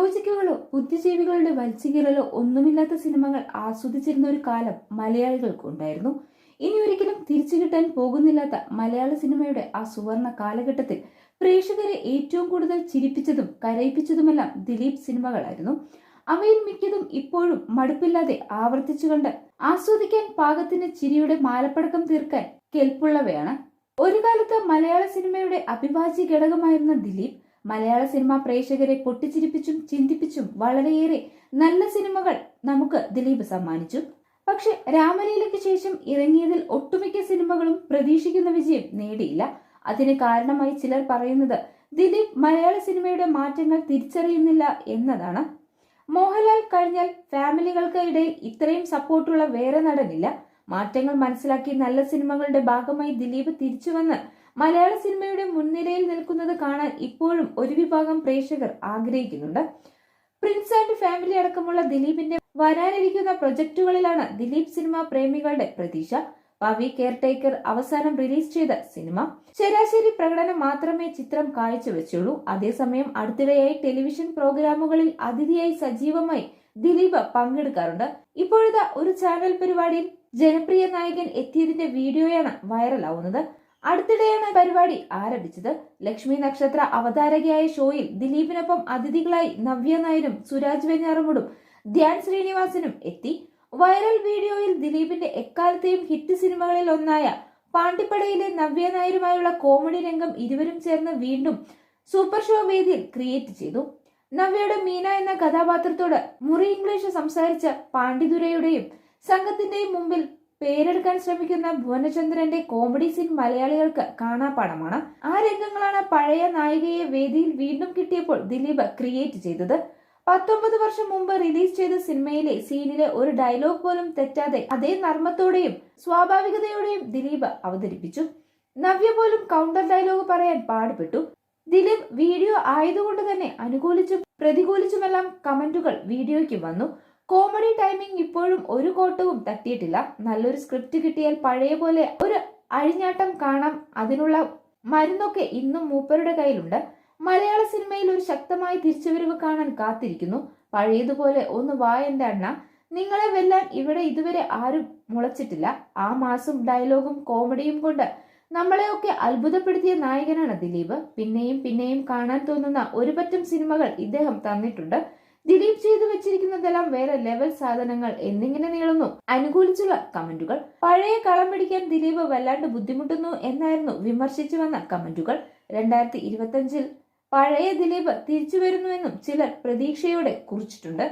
ലോജിക്കുകളോ ബുദ്ധിജീവികളുടെ വലിച്ചുകീറലോ ഒന്നുമില്ലാത്ത സിനിമകൾ ആസ്വദിച്ചിരുന്ന ഒരു കാലം മലയാളികൾക്കുണ്ടായിരുന്നു. ഇനി ഒരിക്കലും തിരിച്ചു കിട്ടാൻ പോകുന്നില്ലാത്ത മലയാള സിനിമയുടെ ആ സുവർണ കാലഘട്ടത്തിൽ പ്രേക്ഷകരെ ഏറ്റവും കൂടുതൽ ചിരിപ്പിച്ചതും കരയിപ്പിച്ചതുമെല്ലാം ദിലീപ് സിനിമകളായിരുന്നു. അവയിൽ മിക്കതും ഇപ്പോഴും മടുപ്പില്ലാതെ ആവർത്തിച്ചുകൊണ്ട് ആസ്വദിക്കാൻ പാകത്തിന് ചിരിയുടെ മാലപ്പടക്കം തീർക്കാൻ കെൽപ്പുള്ളവയാണ്. ഒരു കാലത്ത് മലയാള സിനിമയുടെ അഭിവാജ്യ ഘടകമായിരുന്ന ദിലീപ് മലയാള സിനിമ പ്രേക്ഷകരെ പൊട്ടിച്ചിരിപ്പിച്ചും ചിന്തിപ്പിച്ചും വളരെയേറെ നല്ല സിനിമകൾ നമുക്ക് ദിലീപ് സമ്മാനിച്ചു. പക്ഷെ രാമലീലയ്ക്ക് ശേഷം ഇറങ്ങിയതിൽ ഒട്ടുമിക്ക സിനിമകളും പ്രതീക്ഷിക്കുന്ന വിജയം നേടിയില്ല. അതിന് കാരണമായി ചിലർ പറയുന്നത് ദിലീപ് മലയാള സിനിമയുടെ മാറ്റങ്ങൾ തിരിച്ചറിയുന്നില്ല എന്നതാണ്. മോഹൻലാൽ കഴിഞ്ഞാൽ ഫാമിലികൾക്ക് ഇടയിൽ ഇത്രയും സപ്പോർട്ടുള്ള വേറെ നടനില്ല. മാറ്റങ്ങൾ മനസ്സിലാക്കി നല്ല സിനിമകളുടെ ഭാഗമായി ദിലീപ് തിരിച്ചുവന്ന് മലയാള സിനിമയുടെ മുൻനിരയിൽ നിൽക്കുന്നത് കാണാൻ ഇപ്പോഴും ഒരു വിഭാഗം പ്രേക്ഷകർ ആഗ്രഹിക്കുന്നുണ്ട്. പ്രിൻസ് ആൻഡ് ഫാമിലി അടക്കമുള്ള ദിലീപിന്റെ വരാനിരിക്കുന്ന പ്രൊജക്ടുകളിലാണ് ദിലീപ് സിനിമ പ്രേമികളുടെ പ്രതീക്ഷ. പവി കെയർടേക്കർ അവസാനം റിലീസ് ചെയ്ത സിനിമ. ശരാശരി പ്രകടനം മാത്രമേ ചിത്രം കാഴ്ചവെച്ചുള്ളൂ. അതേസമയം അടുത്തിടെയായി ടെലിവിഷൻ പ്രോഗ്രാമുകളിൽ അതിഥിയായി സജീവമായി ദിലീപ് പങ്കെടുക്കാറുണ്ട്. ഇപ്പോഴത്തെ ഒരു ചാനൽ പരിപാടിയിൽ ജനപ്രിയ നായകൻ എത്തിയതിന്റെ വീഡിയോയാണ് വൈറലാവുന്നത്. അടുത്തിടെയാണ് പരിപാടി ആരംഭിച്ചത്. ലക്ഷ്മി നക്ഷത്ര അവതാരകയായ ഷോയിൽ ദിലീപിനൊപ്പം അതിഥികളായി നവ്യ നായരും സുരാജ് വെഞ്ഞാറമൂടും ധ്യാൻ ശ്രീനിവാസനും എത്തി. വൈറൽ വീഡിയോയിൽ ദിലീപിന്റെ എക്കാലത്തെയും ഹിറ്റ് സിനിമകളിൽ ഒന്നായ പാണ്ടിപ്പടയിലെ നവ്യ നായരുമായുള്ള കോമഡി രംഗം ഇരുവരും ചേർന്ന് വീണ്ടും സൂപ്പർ ഷോ വേദിയിൽ ക്രിയേറ്റ് ചെയ്തു. നവ്യയുടെ മീന എന്ന കഥാപാത്രത്തോട് മുറി ഇംഗ്ലീഷ് സംസാരിച്ച പാണ്ഡിതുരയുടെയും സംഘത്തിന്റെയും മുമ്പിൽ പേരെടുക്കാൻ ശ്രമിക്കുന്ന ഭുവനചന്ദ്രന്റെ കോമഡി സീൻ മലയാളികൾക്ക് കാണാപ്പാടമാണ് ആ രംഗങ്ങളാണ് പഴയ നായികയെ വേദിയിൽ വീണ്ടും കിട്ടിയപ്പോൾ ദിലീപ് ക്രിയേറ്റ് ചെയ്തത്. പത്തൊമ്പത് വർഷം മുമ്പ് റിലീസ് ചെയ്ത സിനിമയിലെ സീനിലെ ഒരു ഡയലോഗ് പോലും തെറ്റാതെ അതേ നർമ്മത്തോടെയും സ്വാഭാവികതയോടെയും ദിലീപ് അവതരിപ്പിച്ചു. നവ്യ പോലും കൗണ്ടർ ഡയലോഗ് പറയാൻ പാടുപെട്ടു. ദിലീപ് വീഡിയോ ആയതുകൊണ്ട് തന്നെ അനുകൂലിച്ചും പ്രതികൂലിച്ചുമെല്ലാം കമന്റുകൾ വീഡിയോയ്ക്ക് വന്നു. കോമഡി ടൈമിംഗ് ഇപ്പോഴും ഒരു കോട്ടവും തട്ടിയിട്ടില്ല. നല്ലൊരു സ്ക്രിപ്റ്റ് കിട്ടിയാൽ പഴയ പോലെ ഒരു അഴിഞ്ഞാട്ടം കാണാം. അതിനുള്ള മരുന്നൊക്കെ ഇന്നും മൂപ്പരുടെ കയ്യിലുണ്ട്. മലയാള സിനിമയിൽ ഒരു ശക്തമായ തിരിച്ചുവരവ് കാണാൻ കാത്തിരിക്കുന്നു. പഴയതുപോലെ ഒന്ന് വായന്റെ അണ്ണ. നിങ്ങളെ വെല്ലാൻ ഇവിടെ ഇതുവരെ ആരും മുളച്ചിട്ടില്ല. ആ മാസും ഡയലോഗും കോമഡിയും കൊണ്ട് നമ്മളെയൊക്കെ അത്ഭുതപ്പെടുത്തിയ നായകനാണ് ദിലീപ്. പിന്നെയും പിന്നെയും കാണാൻ തോന്നുന്ന ഒരുപറ്റം സിനിമകൾ ഇദ്ദേഹം തന്നിട്ടുണ്ട്. ദിലീപ് ചെയ്തു വെച്ചിരിക്കുന്നതെല്ലാം വേറെ ലെവൽ സാധനങ്ങൾ എന്നിങ്ങനെ നീളുന്നു. അനുകൂലിച്ചുള്ള കമന്റുകൾ പഴയ കളം പിടിക്കാൻ ദിലീപ് വല്ലാണ്ട് ബുദ്ധിമുട്ടുന്നു എന്നായിരുന്നു വിമർശിച്ചു വന്ന കമന്റുകൾ രണ്ടായിരത്തി ഇരുപത്തിയഞ്ചിൽ പഴയ ദിലീപ് തിരിച്ചു വരുന്നുവെന്നും ചിലർ പ്രതീക്ഷയോടെ കുറിച്ചിട്ടുണ്ട്.